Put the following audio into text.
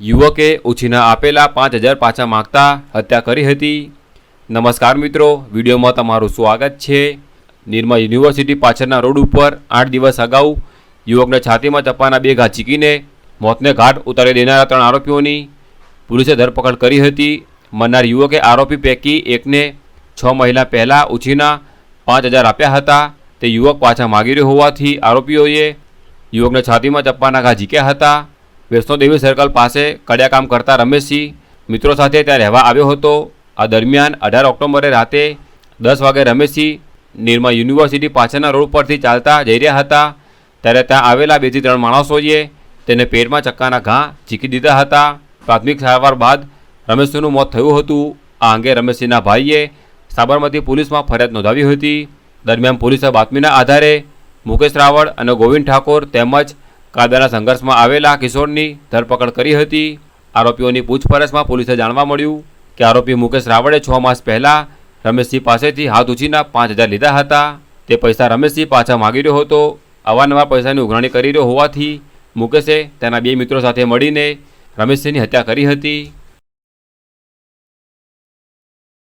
યુવકે ઉછીના આપેલા પાંચ હજાર પાછા માગતા હત્યા કરી હતી. નમસ્કાર મિત્રો, વિડીયોમાં તમારું સ્વાગત છે. નિર્મા યુનિવર્સિટી પાછળના રોડ ઉપર આઠ દિવસ અગાઉ યુવકને છાતીમાં ચપ્પાના બે ઘા ચીકીને મોતને ઘાટ ઉતારી દેનારા ત્રણ આરોપીઓની પોલીસે ધરપકડ કરી હતી. મરનાર યુવકે આરોપી પૈકી એકને છ મહિના પહેલાં ઉછીના પાંચ હજાર આપ્યા હતા. તે યુવક પાછા માગી રહ્યો હોવાથી આરોપીઓએ યુવકને છાતીમાં ચપ્પાના ઘા ઝીક્યા હતા. વૈષ્ણોદેવી સર્કલ પાસે કડિયા કામ કરતા રમેશસિંહ મિત્રો સાથે ત્યાં રહેવા આવ્યો હતો. આ દરમિયાન અઢાર ઓક્ટોબરે રાતે દસ વાગે રમેશસિંહ નિરમા યુનિવર્સિટી પાછળના રોડ પરથી ચાલતા જઈ રહ્યા હતા. ત્યારે ત્યાં આવેલા બેથી ત્રણ માણસોએ તેને પેટમાં ચક્કાના ઘા ઝીકી દીધા હતા. પ્રાથમિક સારવાર બાદ રમેશસિંહનું મોત થયું હતું. આ અંગે રમેશસિંહના ભાઈએ સાબરમતી પોલીસમાં ફરિયાદ નોંધાવી હતી. દરમિયાન પોલીસે બાતમીના આધારે મુકેશ રાવળ અને ગોવિંદ ઠાકોર તેમજ કાયદાના સંઘર્ષમાં આવેલા કિશોરની ધરપકડ કરી હતી. આરોપીઓની પૂછપરછમાં પોલીસે જાણવા મળ્યું કે આરોપી મુકેશ રાવળે છ માસ પહેલાં રમેશસિંહ પાસેથી હાથ ઉછીના પાંચ હજાર લીધા હતા. તે પૈસા રમેશસિંહ પાછા માગી રહ્યો હતો. અવારનવાર પૈસાની ઉઘરાણી કરી રહ્યો હોવાથી મુકેશે તેના બે મિત્રો સાથે મળીને રમેશસિંહની હત્યા કરી હતી.